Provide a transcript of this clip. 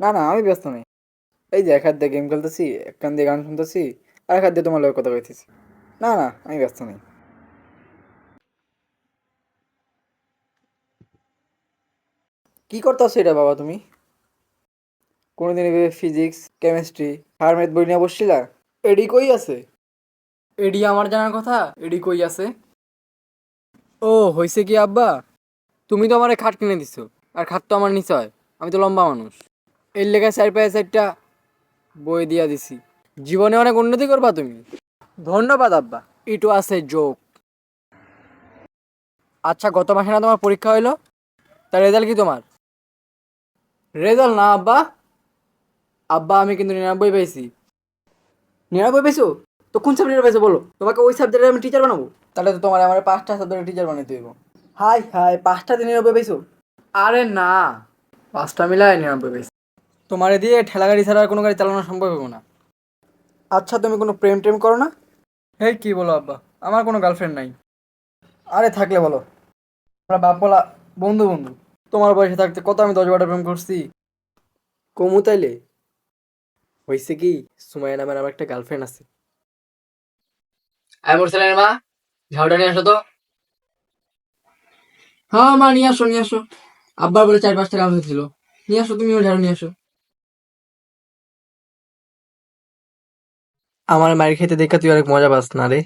না না আমি ব্যস্ত নেই। এই যে এক হাত দিয়ে গেম খেলতেছি এক কান দিয়ে গান শুনতেছি আর এক হাত দিয়ে তোমার লোক কথা কইতেছি। না না আমি ব্যস্ত নেই। কি করতেছো এটা বাবা তুমি? কোনোদিন এভাবে ফিজিক্স কেমিস্ট্রি ফার্মের বই নিয়ে বসছিলা? এডি কই আছে? এডি আমার জানার কথা এডি কই আছে? ও হইছে কি আব্বা? তুমি তো আমার খাট কিনে দিছো আর খাট তো আমার নিচে হয় আমি তো লম্বা মানুষ। এর লেখা চার পায়ে চারটা বই দিয়া দিছি। জীবনে অনেক উন্নতি করবা তুমি। ধন্যবাদ, আব্বা। ইটু আছে যোগ আচ্ছা গত মাসে না তোমার পরীক্ষা হইল? তার রেজাল্ট কি তোমার? রেজাল্ট না, আব্বা। আব্বা, আমি কিন্তু নিরানব্বই পেয়েছি নিরানব্বই পেয়েছ তো কোন সাবজেক্টে পেয়েছ বলো? তোমাকে ওই সাবজেক্টে আমি টিচার বানাবো? তাহলে তো তোমার আমার পাঁচটা সাবজেক্টের টিচার বানাতে হইব। হাই হাই, পাঁচটা দিন নিরানব্বই পেয়েছ আরে না, পাঁচটা মিলায় নিরানব্বই পেয়েছি তোমারে দিয়ে ঠেলা গাড়ি ছাড়া আর কোনো গাড়ি চালানো সম্ভব হবে না। আচ্ছা তুমি কোনো প্রেম টেম করো না? হে কি বলো আব্বা? আমার কোনো গার্লফ্রেন্ড নাই। আরে থাকলে বলো। আমরা বাপ বলা বন্ধু বন্ধু। তোমার বয়সে থাকতে কত আমি দশ বারোটা প্রেম করছি? কমু তাইলে। হয়েছে কি সুমাইয়া নামের আমার একটা গার্লফ্রেন্ড আছে। আয় ছেলের মা ঝাউটা নিয়ে আসো তো। হ্যাঁ মা নিয়ে আসো নিয়ে আসো। আব্বার বলে চার পাঁচটা কাম হয়েছিল নিয়ে আসো তুমিও ঝাড়ু নিয়ে আসো। আমার মায়ের খেতে দেখা তুই অনেক মজা পাস না রে।